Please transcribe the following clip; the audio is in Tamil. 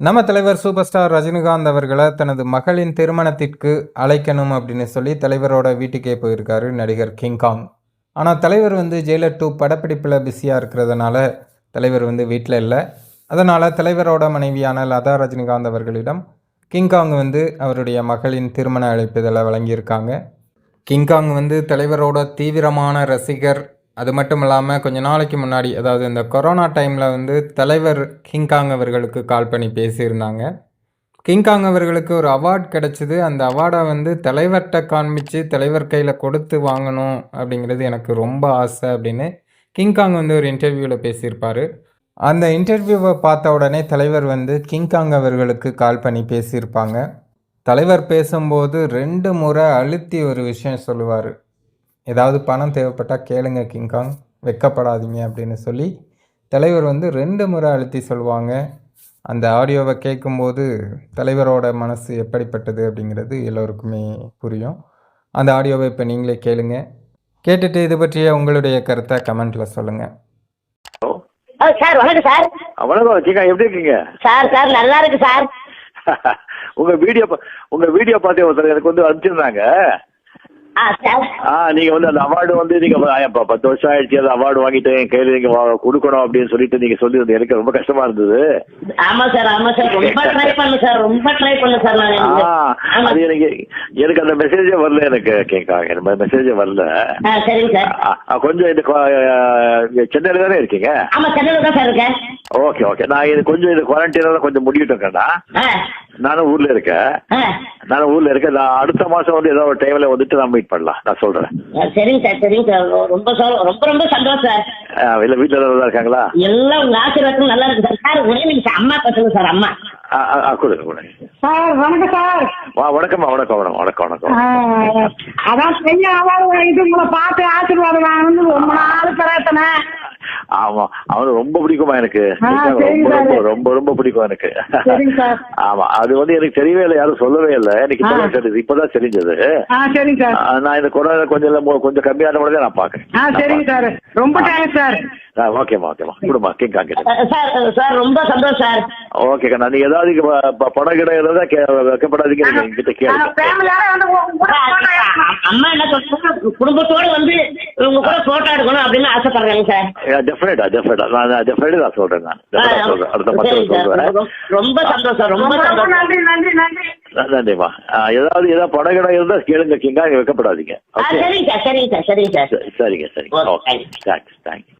நம்ம தலைவர் சூப்பர் ஸ்டார் ரஜினிகாந்த் அவர்களை தனது மகளின் திருமணத்திற்கு அழைக்கணும் அப்படின்னு சொல்லி தலைவரோட வீட்டுக்கே போயிருக்காரு நடிகர் கிங்காங் ஆனால் தலைவர் வந்து ஜெயிலர் டூ படப்பிடிப்பில் பிஸியாக இருக்கிறதுனால தலைவர் வந்து வீட்டில் இல்லை. அதனால் தலைவரோட மனைவியான லதா ரஜினிகாந்த் அவர்களிடம் கிங்காங் வந்து அவருடைய மகளின் திருமண அழைப்புதலை வழங்கியிருக்காங்க. கிங்காங் வந்து தலைவரோட தீவிரமான ரசிகர் அது மட்டும் இல்லாமல் கொஞ்ச நாளைக்கு முன்னாடி அதாவது இந்த கொரோனா டைமில் வந்து தலைவர் கிங்காங் அவர்களுக்கு கால் பண்ணி பேசியிருந்தாங்க. கிங்காங் அவர்களுக்கு ஒரு அவார்ட் கிடச்சிது. அந்த அவார்டை வந்து தலைவர்கிட்ட காண்பித்து தலைவர் கையில் கொடுத்து வாங்கணும் அப்படிங்கிறது எனக்கு ரொம்ப ஆசை அப்படின்னு கிங்காங் வந்து ஒரு இன்டர்வியூவில் பேசியிருப்பார். அந்த இன்டர்வியூவை பார்த்த உடனே தலைவர் வந்து கிங்காங் அவர்களுக்கு கால் பண்ணி பேசியிருப்பாங்க. தலைவர் பேசும்போது ரெண்டு முறை அழுத்தி ஒரு விஷயம் சொல்லுவார். ஏதாவது பணம் தேவைப்பட்டால் கேளுங்க கிங்காங் வெக்கப்படாதீங்க அப்படின்னு சொல்லி தலைவர் வந்து ரெண்டு முறை அழுத்தி சொல்லுவாங்க. அந்த ஆடியோவை கேட்கும்போது தலைவரோட மனசு எப்படிப்பட்டது அப்படிங்கிறது எல்லோருக்குமே புரியும். அந்த ஆடியோவை இப்போ நீங்களே கேளுங்க. கேட்டுட்டு இது பற்றிய உங்களுடைய கருத்தை கமெண்ட்டில் சொல்லுங்கள் ஆ, சார் வணக்கம் சார். வணக்கம் கீகா எப்படி இருக்கீங்க? சார் சார் நல்லா இருக்கு சார். உங்க வீடியோ பா- உங்க வீடியோ பார்த்து ஒருத்தர் எனக்கு வந்து அனுப்பிச்சிருந்தாங்க. நீங்க வந்து அந்த அவார்டு வந்து நீங்க பத்து வருஷம் ஆயிடுச்சு அந்த அவார்டு வாங்கிட்டு என் கையில நீங்க கொடுக்கணும் அப்படின்னு சொல்லிட்டு நீங்க சொல்லி எனக்கு ரொம்ப கஷ்டமா இருந்தது. ஆமா சார் ஆமா சார். ரொம்ப ட்ரை பண்ணு சார். ரொம்ப ட்ரை பண்ணு சார் அது எனக்கு எனக்கு அந்த மெசேஜே வரல எனக்கு. கேட்கா எனக்கு மெசேஜே வரல. சரிங்க சார். கொஞ்சம் இந்த ஆ, சென்னையில தானே இருக்கீங்க? ஆமா சென்னையில் தான் சார் இருக்கேன். ஓகே ஓகே நான் இது கொஞ்சம் இது குவாரண்டைனால கொஞ்சம் ஆ. நானும் ஊர்ல இருக்கேன். நானும் ஊர்ல இருக்கேன். நான் அடுத்த மாசம் வந்து ஏதோ ஒரு டைம்ல வந்துட்டு நான் மீட் பண்ணலாம். நான் சொல்றேன். சரிங்க சார் சரிங்க சார். ரொம்ப சொ- ரொம்ப ரொம்ப சந்தோஷம் சார். இல்ல வீட்டுல நல்லா இருக்காங்களா? எல்லாம் உங்க ஆசீர்வாதம் நல்லா இருக்கு சார். சார் ஒரே நிமிஷம். அம்மா பேசுங்க சார் அம்மா. கொடுங்க கொடுங்க. சார் வணக்கம் சார். வா வணக்கம்மா வணக்கம் வணக்கம் வணக்கம் வணக்கம். அதான் பெரிய அவார்டு இது. உங்களை பார்த்து ஆசீர்வாதம் வாங்கணும்னு ரொம்ப நாள் பிரயத்தனை ஆமா அவனு ரொம்ப பிடிக்குமா எனக்கு? ரொம்ப ரொம்ப. ரொம்ப ரொம்ப பிடிக்கும் எனக்கு. ஆமா அது வந்து எனக்கு தெரியவே இல்லை யாரும் சொல்லவே இல்லை. எனக்கு இப்பதான். தெரியுது இப்பதான் தெரிஞ்சது. நான் இந்த கொரோனா கொஞ்சம் கொஞ்சம் கம்மியான உடனே நான் பாக்குறேன் ரொம்ப தேங்க்ஸ் சார் ஓகேம்மா ஓகேம்மா கொடுமா கிங் காங்க ஆ, சார் சார் ரொம்ப சந்தோஷம் சார். ஓகே கண்ணா நீ ஏதாவது இங்க ப- ப- பணம் கிட கே- வைக்கப்படாதீங்க நீங்க என்கிட்ட கேளுங்க. ஃபேமிலியோட வந்து உங்க கூட photo எடுக்கணும். அம்மா என்ன சொல்றாங்க? குடும்பத்தோட வந்து உங்க கூட போட்டோ எடுக்கணும் அப்படின்னு ஆசைப்படுறாங்க சார். டெஃபினட்டா டெஃபினட்டா நான் டெஃபினட்டா நான் சொல்றேன் நான். ஆ சொல்றேன். அடுத்த சார். சொல்றேன். ரொம்ப- சந்தோஷம் ரொம்ப ரொம்ப ரொம்ப சந்தோஷம். நன்றி நன்றி நன்றி. நன்றிம்மா. ஆ, ஏதாவது ஏதாவது பணம் கிட இருந்தா கேளுங்க கிங்கா இங்க வைக்கப்படாதீங்க. ஆ, ஓகே சரிங்க சார் சரிங்க சார் சரிங்க சார். சரிங்க ஓகே. Thanks thanks